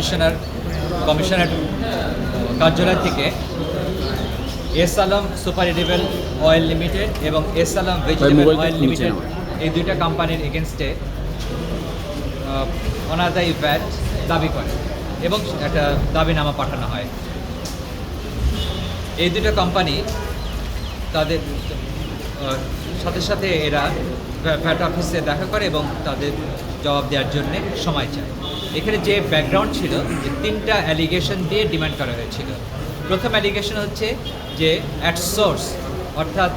Commissioner commissioner কার্যালয় থেকে S Alam super edible oil limited এবং S Alam vegetable oil limited এই দুইটা কোম্পানির এগেনস্টে অনাদায়ী ভ্যাট দাবি করে এবং একটা দাবিনামা পাঠানো হয়। এই দুটো কোম্পানি তাদের সাথে সাথে এরা ভ্যাট অফিসে দেখা করে এবং তাদের জবাব দেওয়ার জন্য সময় চায়। এখানে যে ব্যাকগ্রাউন্ড ছিল, যে তিনটা অ্যালিগেশন দিয়ে ডিমান্ড করা হয়েছিল। প্রথম অ্যালিগেশন হচ্ছে যে অ্যাট সোর্স অর্থাৎ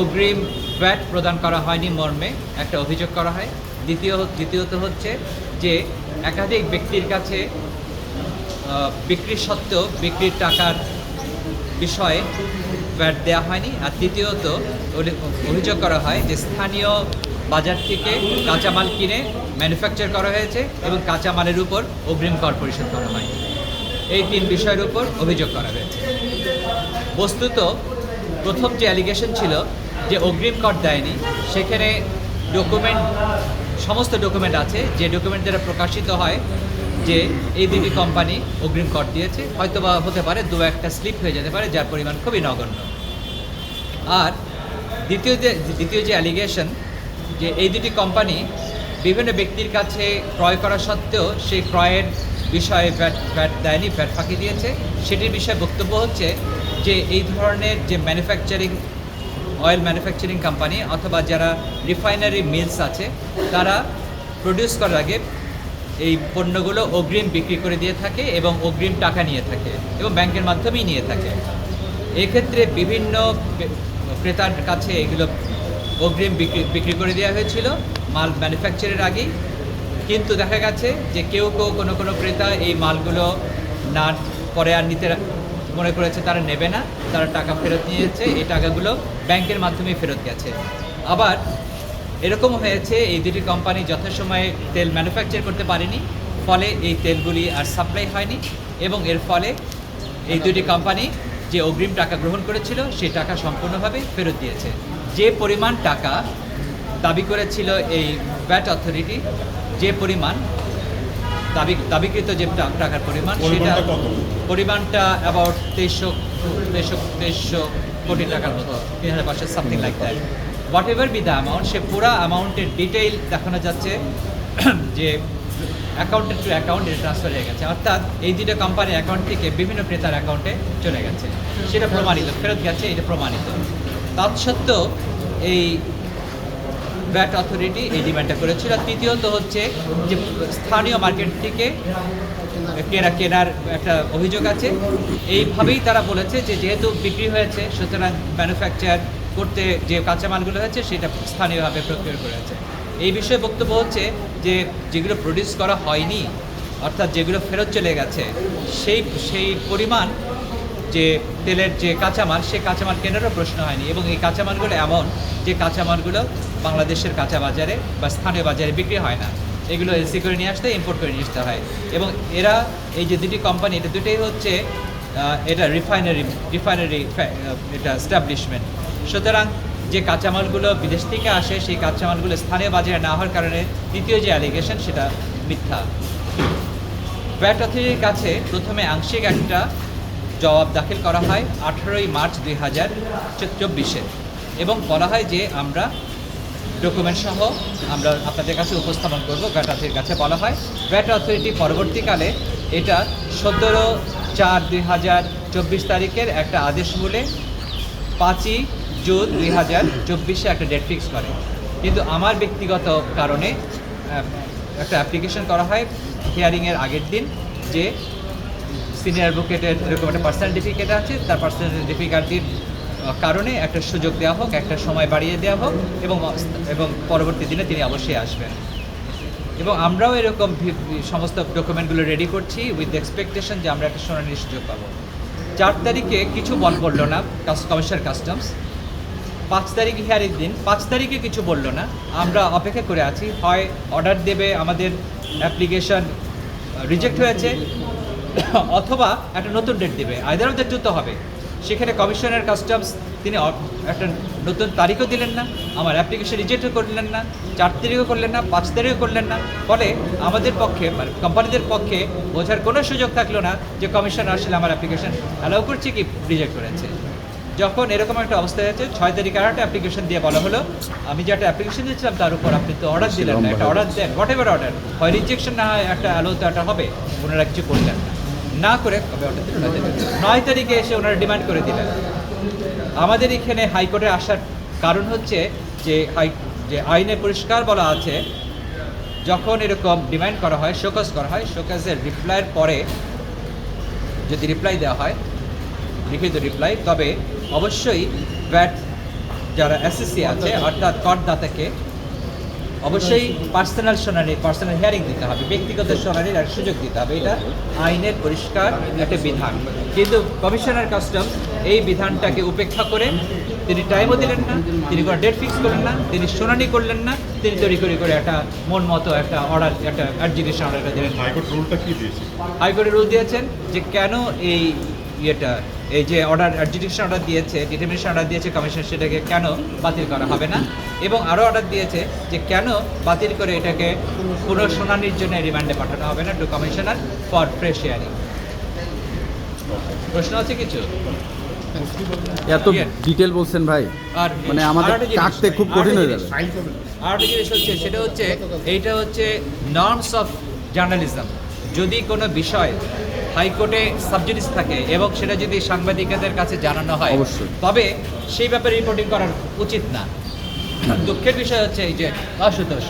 অগ্রিম ভ্যাট প্রদান করা হয়নি মর্মে একটা অভিযোগ করা হয়। দ্বিতীয় দ্বিতীয়ত হচ্ছে যে একাধিক ব্যক্তির কাছে বিক্রি সত্ত্বেও বিক্রির টাকার বিষয়ে ভ্যাট দেওয়া হয়নি। আর তৃতীয়ত অভিযোগ করা হয় যে স্থানীয় বাজার থেকে কাঁচামাল কিনে ম্যানুফ্যাকচার করা হয়েছে এবং কাঁচামালের উপর অগ্রিম কর পরিশোধ করা হয়। এই তিন বিষয়ের উপর অভিযোগ করা হয়েছে। বস্তুত, প্রথম যে অ্যালিগেশন ছিল যে অগ্রিম কর দেয়নি, সেখানে ডকুমেন্ট সমস্ত ডকুমেন্ট আছে। যে ডকুমেন্ট দ্বারা প্রকাশিত হয় যে এই দুটি কোম্পানি অগ্রিম কর দিয়েছে হয়তো বা হতে পারে দু একটা স্লিপ হয়ে যেতে পারে, যার পরিমাণ খুবই নগণ্য। আর দ্বিতীয় যে দ্বিতীয় যে অ্যালিগেশন যে এই দুটি কোম্পানি বিভিন্ন ব্যক্তির কাছে ক্রয় করা সত্ত্বেও সেই ক্রয়ের বিষয়ে ভ্যাট ভ্যাট দেয়নি, ভ্যাট ফাঁকি দিয়েছে। সেটির বিষয়ে বক্তব্য হচ্ছে যে এই ধরনের যে ম্যানুফ্যাকচারিং অয়েল ম্যানুফ্যাকচারিং কোম্পানি অথবা যারা রিফাইনারি মিলস আছে, তারা প্রডিউস করার আগে এই পণ্যগুলো অগ্রিম বিক্রি করে দিয়ে থাকে এবং অগ্রিম টাকা নিয়ে থাকে এবং ব্যাংকের মাধ্যমেই নিয়ে থাকে। এক্ষেত্রে বিভিন্ন ক্রেতার কাছে এগুলো অগ্রিম বিক্রি বিক্রি করে দেওয়া হয়েছিল, মাল ম্যানুফ্যাকচারের আগেই। কিন্তু দেখা গেছে যে কেউ কেউ কোনো কোনো ক্রেতা এই মালগুলো না, পরে আর নিতে মনে করেছে তারা নেবে না, তারা টাকা ফেরত নিয়েছে, এই টাকাগুলো ব্যাংকের মাধ্যমে ফেরত গেছে। আবার এরকম হয়েছে এই দুটি কোম্পানি যথাসময়ে তেল ম্যানুফ্যাকচার করতে পারেনি ফলে এই তেলগুলি আর সাপ্লাই হয়নি এবং এর ফলে এই দুটি কোম্পানি যে অগ্রিম টাকা গ্রহণ করেছিল সেই টাকা সম্পূর্ণভাবে ফেরত দিয়েছে। যে পরিমাণ টাকা দাবি করেছিল এই ব্যাট অথরিটি যে পরিমাণ দাবি দাবিকৃত যে টাকার পরিমাণ সেটা পরিমাণটা অ্যাবাউট তেইশশো তেইশশো তেইশশো কোটি টাকার মতো তিন হাজার পাঁচশো something like that whatever be the amount say পুরো অ্যামাউন্টের ডিটেইল দেখানো যাচ্ছে, যে অ্যাকাউন্টে টু অ্যাকাউন্ট ট্রান্সফার হয়ে গেছে। অর্থাৎ এই দুটো কোম্পানির অ্যাকাউন্ট থেকে বিভিন্ন ক্রেতার অ্যাকাউন্টে চলে গেছে। সেটা প্রমাণিত, ফেরত গেছে, এটা প্রমাণিত। তৎসত্ত্বেও এই ব্যাট অথরিটি এই ডিমান্ডটা করেছিল। তৃতীয়ত হচ্ছে যে স্থানীয় মার্কেট থেকে কেনা, কেনার একটা অভিযোগ আছে। এইভাবেই তারা বলেছে যে যেহেতু বিক্রি হয়েছে, সুতরাং ম্যানুফ্যাকচার করতে যে কাঁচামালগুলো হয়েছে সেটা স্থানীয়ভাবে প্রক্রিয়া করেছে এই বিষয়ে বক্তব্য হচ্ছে যে, যেগুলো প্রডিউস করা হয়নি, অর্থাৎ যেগুলো ফেরত চলে গেছে, সেই সেই পরিমাণ যে তেলের যে কাঁচামাল সেই কাঁচামাল কেনারও প্রশ্ন হয়নি। এবং এই কাঁচামালগুলো এমন যে কাঁচামালগুলো বাংলাদেশের কাঁচা বাজারে বা স্থানীয় বাজারে বিক্রি হয় না। এগুলো এলসি করে নিয়ে আসতে ইম্পোর্ট করে নিয়ে আসতে হয়। এবং এরা, এই যে দুটি কোম্পানি এটা দুটোই হচ্ছে এটা রিফাইনারি রিফাইনারি এটা স্টাবলিশমেন্ট সুতরাং যে কাঁচামালগুলো বিদেশ থেকে আসে, সেই কাঁচামালগুলো স্থানীয় বাজারে না হওয়ার কারণে দ্বিতীয় যে অ্যালিগেশন সেটা মিথ্যা। ব্যাট অথরিটির কাছে প্রথমে আংশিক একটা জবাব দাখিল করা হয় আঠেরোই মার্চ দুই হাজার চব্বিশে। এবং বলা হয় যে আমরা ডকুমেন্ট সহ আমরা আপনাদের কাছে উপস্থাপন করব ব্যাট অথরিটির কাছে বলা হয়। ব্যাট অথরিটি পরবর্তীকালে এটা সতেরো চার দুই হাজার চব্বিশ তারিখের একটা আদেশ বলে পাঁচই জুন দুই হাজার চব্বিশে একটা ডেট ফিক্স করে। কিন্তু আমার ব্যক্তিগত কারণে একটা অ্যাপ্লিকেশন করা হয় হিয়ারিংয়ের আগের দিন যে সিনিয়র অ্যাডভোকেটের এরকম একটা পার্সোনাল ডিফিকেট আছে, তার পার্সোনাল ডিফিকাল্টির কারণে একটা সুযোগ দেওয়া হোক, একটা সময় বাড়িয়ে দেওয়া হোক এবং এবং পরবর্তী দিনে তিনি অবশ্যই আসবেন। এবং আমরাও এরকম সমস্ত ডকুমেন্টগুলো রেডি করছি উইথ এক্সপেকটেশন যে আমরা একটা শুনানির সুযোগ পাবো। চার তারিখে কিছু বল পড়ল না কমিশনার কাস্টমস পাঁচ তারিখ হিয়ারিং দিন, পাঁচ তারিখে কিছু বলল না। আমরা অপেক্ষা করে আছি, হয় অর্ডার দেবে আমাদের অ্যাপ্লিকেশন রিজেক্ট হয়েছে, অথবা একটা নতুন ডেট দেবে। আইদার অফ দ্য টু তো হবে। সেখানে কমিশনার কাস্টমস তিনি একটা নতুন তারিখও দিলেন না আমার অ্যাপ্লিকেশন রিজেক্টও করলেন না চার তারিখও করলেন না পাঁচ তারিখও করলেন না। ফলে আমাদের পক্ষে মানে কোম্পানিদের পক্ষে বোঝার কোনো সুযোগ থাকল না যে কমিশন আসলে আমার অ্যাপ্লিকেশন অ্যালাউ করছে কি রিজেক্ট করেছে। যখন এরকম একটা অবস্থা হয়েছে ছয় তারিখ আর একটা অ্যাপ্লিকেশন দিয়ে বলা হলো আমি যে একটা অ্যাপ্লিকেশন দিয়েছিলাম তার উপর আপনি তো অর্ডার দিলেন না একটা অর্ডার দেন হোয়াট এভার অর্ডার হয় রিজেকশন না হয় একটা অ্যালো তো একটা হবে ওনারা কিছু করলেন না। না করে কবে অর্ডার দিলেন নয় তারিখে। এসে ওনারা ডিমান্ড করে দিলেন আমাদের এখানে হাইকোর্টে আসার কারণ হচ্ছে যে হাই যে আইনে পরিষ্কার বলা আছে, যখন এরকম ডিমান্ড করা হয়, শোকজ করা হয়, শোকজের রিপ্লাইয়ের পরে যদি রিপ্লাই দেওয়া হয়, লিখিত রিপ্লাই, তবে অবশ্যই ব্যাট যারা এসএসসি আছে, অর্থাৎ করদাতাকে অবশ্যই পার্সোনাল শুনানি পার্সোনাল হিয়ারিং দিতে হবে ব্যক্তিগত শুনানির আর সুযোগ দিতে হবে। এটা আইনের পরিষ্কার একটা বিধান। কিন্তু কমিশনার কাস্টম এই বিধানটাকে উপেক্ষা করে তিনি টাইমও দিলেন না তিনি কোনো ডেট ফিক্স করলেন না তিনি শুনানি করলেন না তিনি তৈরি করে করে একটা মন মতো একটা অর্ডার একটা অ্যাডজিকেশন অর্ডার দিলেন। হাইকোর্ট রুলটা কি দিয়েছে? হাইকোর্টে রুল দিয়েছেন যে কেন এই ইয়েটা এই যে অর্ডার অ্যাডজুডিকেশন অর্ডার দিয়েছে ডিটারমিনেশন অর্ডার দিয়েছে কমিশন সেটাকে কেন বাতিল করা হবে না? এবং আরও অর্ডার দিয়েছে যে কেন বাতিল করে এটাকে পুনঃশুনানির জন্য রিমান্ডে পাঠানো হবে না to commissioner for fresh hearing প্রশ্ন আছে কিছু? এত ডিটেল বলছেন ভাই। আর মানে আমাদের কাটতে খুব কঠিন হয়ে যাবে। আরেকটা জিনিস হচ্ছে সেটা হচ্ছে এইটা হচ্ছে নর্মস অফ জার্নালিজম যদি কোনো বিষয় হাইকোর্টে সাবজেক্টিস থাকে এবং সেটা যদি সাংবাদিকদের কাছে জানানো হয় তবে সেই ব্যাপারে রিপোর্টিং করার উচিত না। দুঃখের বিষয় হচ্ছে এই যে আশুতোষ